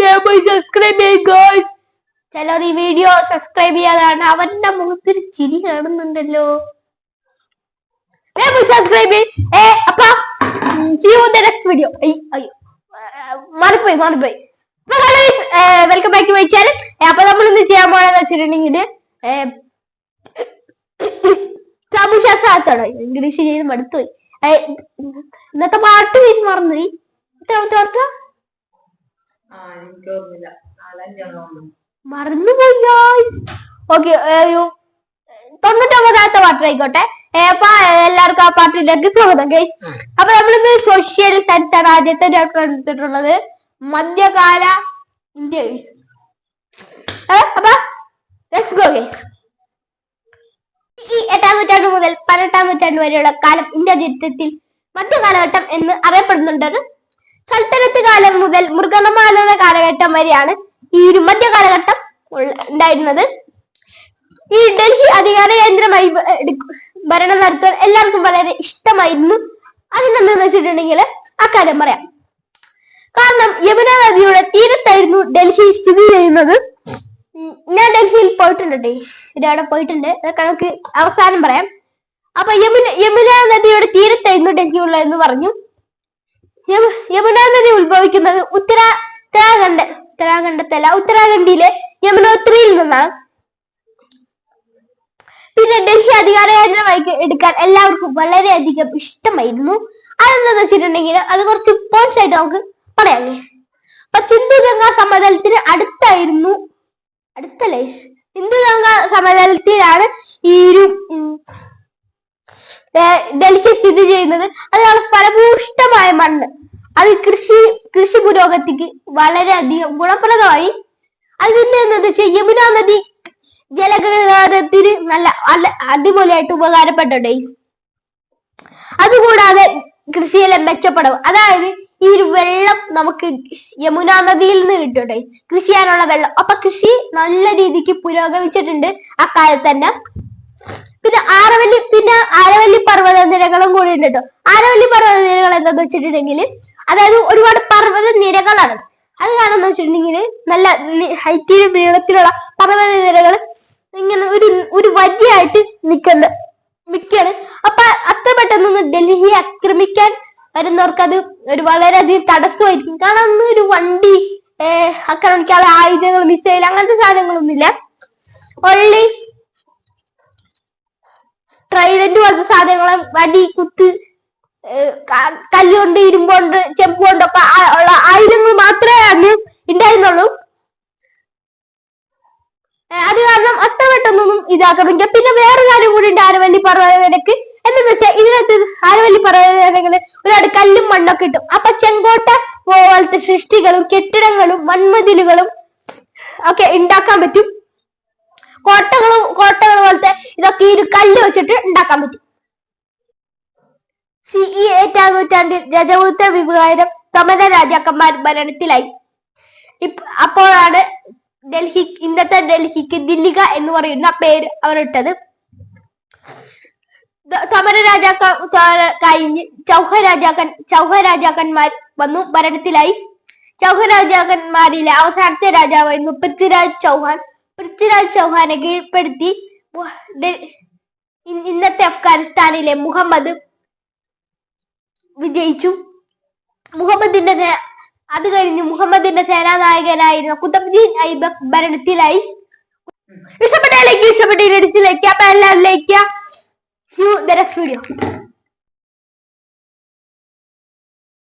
ഞാൻ subscribe ചെയ്യുള്ള guys ചിലർ ഈ വീഡിയോ സബ്സ്ക്രൈബ് ചെയ്യാതാണ്. അവന്റെ മുഖത്തൊരു ചിരി കാണുന്നുണ്ടല്ലോ. സബ്സ്ക്രൈബ് ഏ അപ്പ the next video. അയ്യ, മാറിപ്പോയി മാറിപ്പോയി. വെൽക്കം ബാക്ക് മൈ ചാനൽ അപ്പൊ നമ്മൾ ഇന്ന് ചെയ്യാൻ പോണെന്ന് വെച്ചിട്ടുണ്ടെങ്കിൽ സാമൂഹ്യശാസ്ത്രമാണ് ഇംഗ്ലീഷ് ചെയ്ത് മടുത്തുപോയി. ഇന്നത്തെ പാട്ട് മറന്നുപോയി എത്രാമത്തെ പാട്ടാ ആ എനിക്ക് ഓർമ്മയില്ല. നാലഞ്ചാണ് തോന്നുന്നു മറന്നുപോയി. ഓക്കെ ഒരു തൊണ്ണൂറ്റൊമ്പതാമത്തെ പാട്ടായിക്കോട്ടെ എല്ലാവർക്കും ആ പാട്ടിലേക്ക് സ്വാഗതം ഗൈസ് അപ്പൊ നമ്മളിന്ന് സോഷ്യൽ സയൻസ് ആദ്യത്തെ ചാപ്റ്റർ എടുത്തിട്ടുള്ളത്. മധ്യകാല ഇന്ത്യ അപ്പൊ ഈ എട്ടാം നൂറ്റാണ്ട് മുതൽ പതിനെട്ടാം നൂറ്റാണ്ട് വരെയുള്ള കാലം ഇന്ത്യ ചരിത്രത്തിൽ മധ്യകാലഘട്ടം എന്ന് അറിയപ്പെടുന്നുണ്ട്. സൽത്തനത്ത് കാലം മുതൽ മൃഗണമാലന കാലഘട്ടം വരെയാണ് ഈ ഒരു മധ്യ കാലഘട്ടം ഉണ്ടായിരുന്നത്. ഈ ഡൽഹി അധികാര കേന്ദ്രമായി ഭരണം നടത്താൻ എല്ലാവർക്കും വളരെ ഇഷ്ടമായിരുന്നു. അതിനെന്താന്ന് വെച്ചിട്ടുണ്ടെങ്കിൽ അക്കാര്യം പറയാം. കാരണം യമുന നദിയുടെ തീരത്തായിരുന്നു ഡൽഹി സ്ഥിതി ചെയ്യുന്നത്. ഞാൻ ഡൽഹിയിൽ പോയിട്ടുണ്ട് ഡേ ഇവിടെ പോയിട്ടുണ്ട്. അതൊക്കെ നമുക്ക് അവസാനം പറയാം. അപ്പൊ യമുന യമുന നദിയുടെ തീരത്തായിരുന്നു ഡൽഹി ഉള്ളതെന്ന് പറഞ്ഞു. യമുന നദി ഉത്ഭവിക്കുന്നത് ഉത്തര ഉത്തരാഖണ്ഡ് ഉത്തരാഖണ്ഡത്തല്ല ഉത്തരാഖണ്ഡിലെ യമുനോത്രിയിൽ നിന്നാണ്. പിന്നെ ഡൽഹി അധികാര കേന്ദ്രമായി എടുക്കാൻ എല്ലാവർക്കും വളരെയധികം ഇഷ്ടമായിരുന്നു. അതെന്താന്ന് വെച്ചിട്ടുണ്ടെങ്കിൽ അത് കുറച്ച് പോയിന്റ്സ് ആയിട്ട് നമുക്ക് പറയാം. അപ്പൊ സിന്ധു ഗംഗ സമതലത്തിന് അടുത്തായിരുന്നു. അടുത്തല്ലേ? സിന്ധു ഗംഗ സമതലത്തിലാണ് ഈ ഒരു ഡൽഹി സ്ഥിതി ചെയ്യുന്നത് അതാണ് ഫലഭൂഷ്ടമായ മണ്ണ്. അത് കൃഷി കൃഷി പുരോഗതിക്ക് വളരെയധികം ഗുണപ്രദമായി. അത് പിന്നെ എന്താ വെച്ചാൽ യമുന നദി ജലഗതാഗതത്തിന് നല്ല അടിപൊളിയായിട്ട് ഉപകാരപ്പെട്ടുണ്ട് അതുകൂടാതെ കൃഷിയെല്ലാം മെച്ചപ്പെടും. അതായത് ഈ ഒരു വെള്ളം നമുക്ക് യമുന നദിയിൽ നിന്ന് കിട്ടട്ടെ. കൃഷി ചെയ്യാനുള്ള വെള്ളം. അപ്പൊ കൃഷി നല്ല രീതിക്ക് പുരോഗമിച്ചിട്ടുണ്ട് അക്കാലത്ത് തന്നെ പിന്നെ ആരവല്ലി പിന്നെ ആരവല്ലി പർവത നിരകളും കൂടി ഉണ്ട് ആരവല്ലി പർവത നിരകൾ എന്താന്ന് വെച്ചിട്ടുണ്ടെങ്കിൽ അതായത് ഒരുപാട് പർവത നിരകളാണ്. അത് കാണാന്ന് വെച്ചിട്ടുണ്ടെങ്കിൽ നല്ല ഹൈറ്റിലും നീളത്തിലുള്ള പർവത നിരകൾ ഇങ്ങനെ ഒരു ഒരു വരിയായിട്ട് നിൽക്കുന്നത് മിക്കാണ് അപ്പൊ അത്ര പെട്ടെന്ന് ഡൽഹിയെ ആക്രമിക്കാൻ വരുന്നവർക്ക് അത് ഒരു വളരെയധികം തടസ്സമായിരിക്കും. കാരണം അന്ന് ഒരു വണ്ടി ആക്രമിക്കാനുള്ള ആയുധങ്ങൾ മിസൈൽ അങ്ങനത്തെ സാധനങ്ങളൊന്നുമില്ല. ഒള്ളി ട്രൈഡന്റ് പോലത്തെ സാധനങ്ങളെ വടി കുത്ത് കല്ലുകൊണ്ട് ഇരുമ്പുകൊണ്ട് ചെമ്പ് കൊണ്ടൊക്കെ ഉള്ള ആയുധങ്ങൾ മാത്രമേ അന്ന് ഉണ്ടായിരുന്നുള്ളൂ അത് കാരണം അത്ര പെട്ടെന്നൊന്നും ഇതാക്കുന്നില്ല പിന്നെ വേറെ കാര്യം കൂടി ഉണ്ട് ആരവല്ലി പർവതനിരക്ക് എന്താന്ന് വെച്ചാൽ ഇതിനകത്ത് ആരവല്ലി പർവതനിരകൾ ഒരുപാട് കല്ലും മണ്ണൊക്കെ കിട്ടും. അപ്പൊ ചെങ്കോട്ട പോലത്തെ സൃഷ്ടികളും കെട്ടിടങ്ങളും മൺമതിലുകളും ഒക്കെ ഉണ്ടാക്കാൻ പറ്റും. കോട്ടകളും കോട്ടകൾ പോലത്തെ ഇതൊക്കെ ഈ ഒരു കല്ല് വെച്ചിട്ട് ഉണ്ടാക്കാൻ പറ്റും. സിഇ എട്ടാം നൂറ്റാണ്ടിൽ രജപുത്ര വിഭാഗം തമത രാജാക്കന്മാർ ഭരണത്തിലായി. അപ്പോഴാണ് ഡൽഹി ഇന്നത്തെ ഡൽഹിക്ക് ദില്ലിക എന്ന് പറയുന്ന പേര് ദ- സമര രാജാക്ക കഴിഞ്ഞ് ചൗഹ രാജാക്കൻ ചൗഹ രാജാക്കന്മാർ വന്നു ഭരണത്തിലായി. ചൗഹ രാജാക്കന്മാരിലെ അവസാനത്തെ രാജാവായിരുന്നു പൃഥ്വിരാജ് ചൗഹാൻ. പൃഥ്വിരാജ് ചൗഹാനെ കീഴ്പ്പെടുത്തി. ഇ- ഇന്നത്തെ അഫ്ഗാനിസ്ഥാനിലെ മുഹമ്മദ് വിജയിച്ചു. മുഹമ്മദിന്റെ അത് കഴിഞ്ഞ് മുഹമ്മദിന്റെ സേനാനായകനായിരുന്ന കുത്തബ്ദീൻ ഐബക് ഭരണത്തിലായി. ഇഷ്ടപ്പെട്ട ലൈക്ക് ഇഷ്ടപ്പെട്ട ഡിസ്ലൈക്ക് വീഡിയോ